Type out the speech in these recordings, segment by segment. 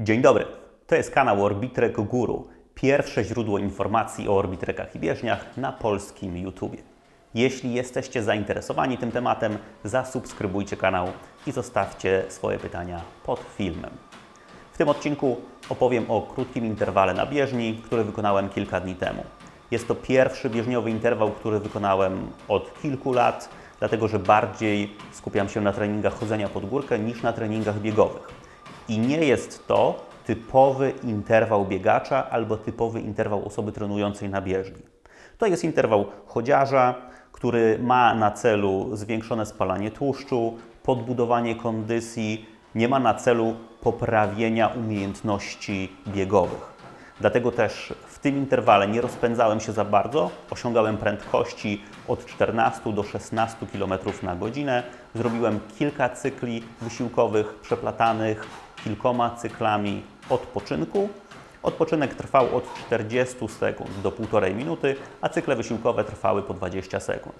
Dzień dobry, to jest kanał Orbitrek Guru, pierwsze źródło informacji o orbitrekach i bieżniach na polskim YouTubie. Jeśli jesteście zainteresowani tym tematem, zasubskrybujcie kanał i zostawcie swoje pytania pod filmem. W tym odcinku opowiem o krótkim interwale na bieżni, który wykonałem kilka dni temu. Jest to pierwszy bieżniowy interwał, który wykonałem od kilku lat, dlatego że bardziej skupiam się na treningach chodzenia pod górkę niż na treningach biegowych. I nie jest to typowy interwał biegacza albo typowy interwał osoby trenującej na bieżni. To jest interwał chodziarza, który ma na celu zwiększone spalanie tłuszczu, podbudowanie kondycji, nie ma na celu poprawienia umiejętności biegowych. Dlatego też w tym interwale nie rozpędzałem się za bardzo, osiągałem prędkości od 14 do 16 km na godzinę. Zrobiłem kilka cykli wysiłkowych przeplatanych kilkoma cyklami odpoczynku. Odpoczynek trwał od 40 sekund do 1,5 minuty, a cykle wysiłkowe trwały po 20 sekund.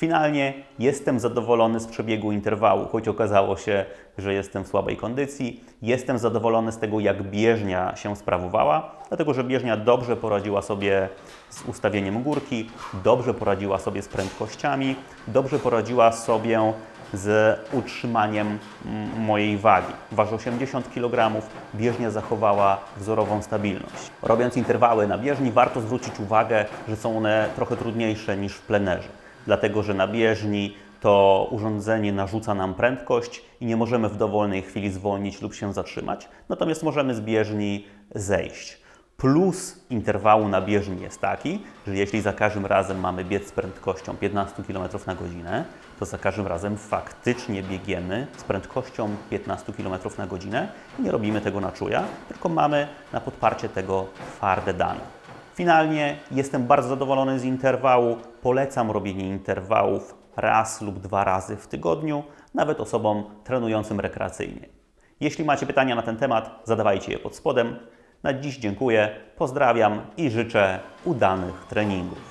Finalnie jestem zadowolony z przebiegu interwału, choć okazało się, że jestem w słabej kondycji. Jestem zadowolony z tego, jak bieżnia się sprawowała, dlatego że bieżnia dobrze poradziła sobie z ustawieniem górki, dobrze poradziła sobie z prędkościami, dobrze poradziła sobie z utrzymaniem mm, mojej wagi. Waży 80 kg, bieżnia zachowała wzorową stabilność. Robiąc interwały na bieżni, warto zwrócić uwagę, że są one trochę trudniejsze niż w plenerze dlatego że na bieżni to urządzenie narzuca nam prędkość i nie możemy w dowolnej chwili zwolnić lub się zatrzymać, natomiast możemy z bieżni zejść. Plus interwału na bieżni jest taki, że jeśli za każdym razem mamy biec z prędkością 15 km na godzinę, to za każdym razem faktycznie biegniemy z prędkością 15 km na godzinę i nie robimy tego na czuja, tylko mamy na podparcie tego twarde dane. Finalnie jestem bardzo zadowolony z interwału. Polecam robienie interwałów raz lub dwa razy w tygodniu, nawet osobom trenującym rekreacyjnie. Jeśli macie pytania na ten temat, zadawajcie je pod spodem. Na dziś dziękuję, pozdrawiam i życzę udanych treningów.